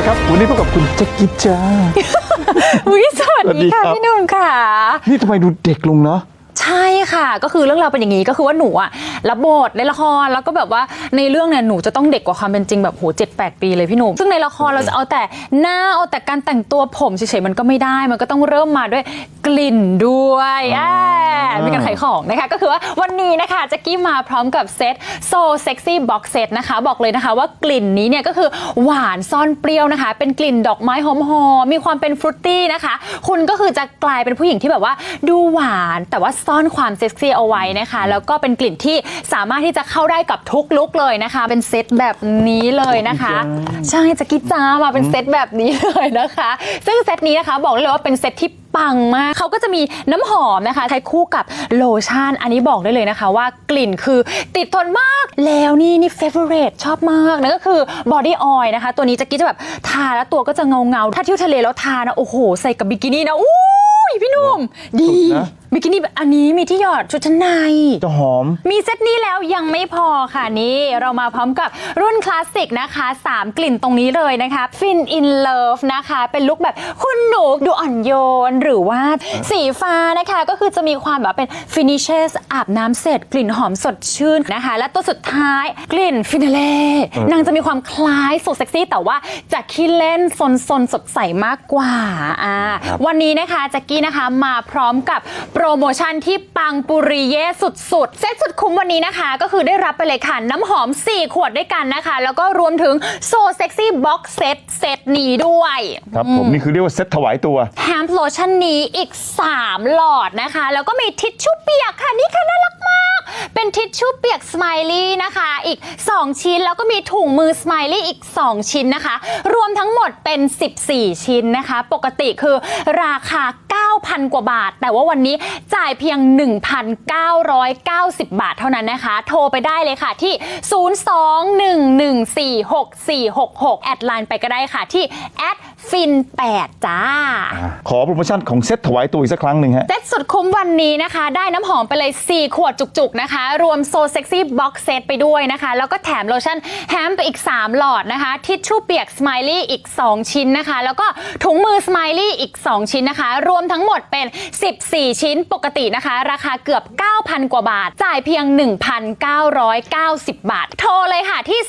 ละครับ วันนี้พบกับคุณแจ็คกี้จ้าอุ้ยสวัสสวัสดีดีค่ะครับพี่หนุ่มค่ะ นี่ทำไมดูเด็กลงเนาะใช่ค่ะ ก็คือเรื่องราวเป็นอย่างนี้ก็คือว่าหนูอะ รับบทในละครแล้วก็แบบว่าในเรื่องเนี่ยหนูจะต้องเด็กกว่าความเป็นจริงแบบโหเจ็ดแปดปีเลยพี่หนุ่มซึ่งในละครเราจะเอาแต่หน้าเอาแต่การแต่งตัวผมเฉยๆมันก็ไม่ได้ มันก็ต้องเริ่มมาด้วยกลิ่นด้วยอ่ามีการขายของนะคะ ก็คือว่าวันนี้นะคะแจ็กกี้มาพร้อมกับเซตโซเซ็กซี่บ็อกเซตนะคะ บอกเลยนะคะว่ากลิ่นนี้เนี่ยก็คือหวานซ่อนเปรี้ยวนะคะ เป็นกลิ่นดอกไม้หอมๆมีความเป็นฟรุตตี้นะคะ คุณก็คือจะกลายเป็นผู้หญิงที่แบบว่าดูหวานแต่ว่าซ่อนความเซ็กซี่เอาไว้นะคะ แล้วก็เป็นกลิ่นที่สามารถที่จะเข้าได้กับทุกลุกเลยนะคะ เป็นเซตแบบนี้เลยนะคะ ใช่จะกิจามาเป็นเซตแบบนี้เลยนะคะ ซึ่งเซตนี้นะคะบอกได้เลยว่าเป็นเซตที่ปังมากเขาก็จะมีน้ำหอมนะคะใช้คู่กับโลชั่น อันนี้บอกได้เลยนะคะว่ากลิ่นคือติดทนมากแล้วนี่นี่เฟเวอร์เรตชอบมากนั่นก็คือบอดี้ออยล์นะคะ ตัวนี้จะกิจะแบบทาแล้วตัวก็จะเงาเงาๆถ้าเที่ยวทะเลแล้วทานะ โอ้โห ใส่กับบิกินี่นะอู้ยพี่หนุ่มดีสุดนะ บิกินี่แบบอันนี้มีที่หยอดชุดชั้นใน จะหอม มีเซตนี้แล้วยังไม่พอค่ะนี่เรามาพร้อมกับรุ่นคลาสสิกนะคะ 3 กลิ่นตรงนี้เลยนะคะ Fin in Love นะคะ เป็นลุคแบบคุณหนูดูอ่อนโยน หรือว่าสีฟ้านะคะ ก็คือจะมีความแบบเป็น finishes อาบน้ำเสร็จ กลิ่นหอมสดชื่นนะคะ และตัวสุดท้ายกลิ่นฟินาเล่นางจะมีความคล้ายสุดเซ็กซี่ แต่ว่าจะขี้เล่นซนซนๆสดใสมากกว่าอ่า ครับ วันนี้นะคะแจ็กกี้นะคะมาพร้อมกับโปรโมชั่นที่ปังปุริเย่สุดๆ เซตสุดคุ้มวันนี้นะคะ ก็คือได้รับไปเลยค่ะ น้ำหอม 4 ขวดด้วยกันนะคะ แล้วก็รวมถึงโซเซ็กซี่บ็อกเซตเซตนี้ด้วย ครับผมนี่คือเรียกว่าเซ็ตถวายตัวแฮมโลชั่นนี้อีก 3 หลอดนะคะ แล้วก็มีทิชชู่เปียกค่ะ นี่ค่ะน่ารักมาก เป็นทิชชู่เปียกสไมลี่นะคะ อีก 2 ชิ้นแล้วก็มีถุงมือสไมลี่อีก 2 ชิ้นนะคะ รวมทั้งหมดเป็น 14 ชิ้นนะคะ ปกติคือราคา9,000 กว่าบาท แต่ว่าวันนี้จ่ายเพียง 1,990 บาทเท่านั้นนะคะ โทรไปได้เลยค่ะที่ 02-114-6466 แอดไลน์ไปก็ได้ค่ะที่แอดฟิน 8 จ้า ขอโปรโมชั่นของเซ็ตถวายตัวอีกสักครั้งหนึ่งฮะ เซตสุดคุ้มวันนี้นะคะ ได้น้ำหอมไปเลย 4 ขวดจุกๆนะคะ รวมโซเซ็กซี่บ็อกเซตไปด้วยนะคะ แล้วก็แถมโลชั่นแฮมไปอีก 3 หลอดนะคะ ทิชชู่เปียกสไมลี่อีก 2 ชิ้นนะคะ แล้วก็ถุงมือสไมลี่อีก 2 ชิ้นนะคะ รวมทั้งหมดเป็น 14 ชิ้นปกตินะคะ ราคาเกือบ 9,000 กว่าบาท จ่ายเพียง 1,990 บาท โทรเลยค่ะที่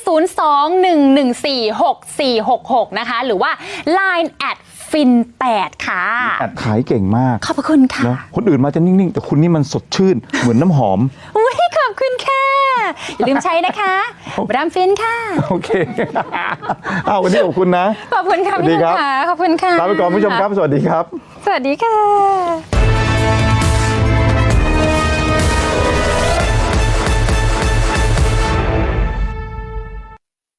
02-114-6466 นะคะ หรือว่า Line แอดฟิน8ค่ะอัดขายเก่งมาก ขอบพระคุณค่ะ เนาะคนอื่นมาจะนิ่ง ๆ แต่คุณนี่มันสดชื่น เหมือนน้ำหอม อุ้ยขอบคุณค่ะ อย่าลืมใช้นะคะบรามฟินค่ะ โอเคอ้าววันนี้ขอบคุณนะ ขอบคุณค่ะสวัสดีพี่ครับค่ะขอบคุณค่ะลาไปก่อนคุณผู้ชมครับ สวัสดีครับ สวัสดีค่ะ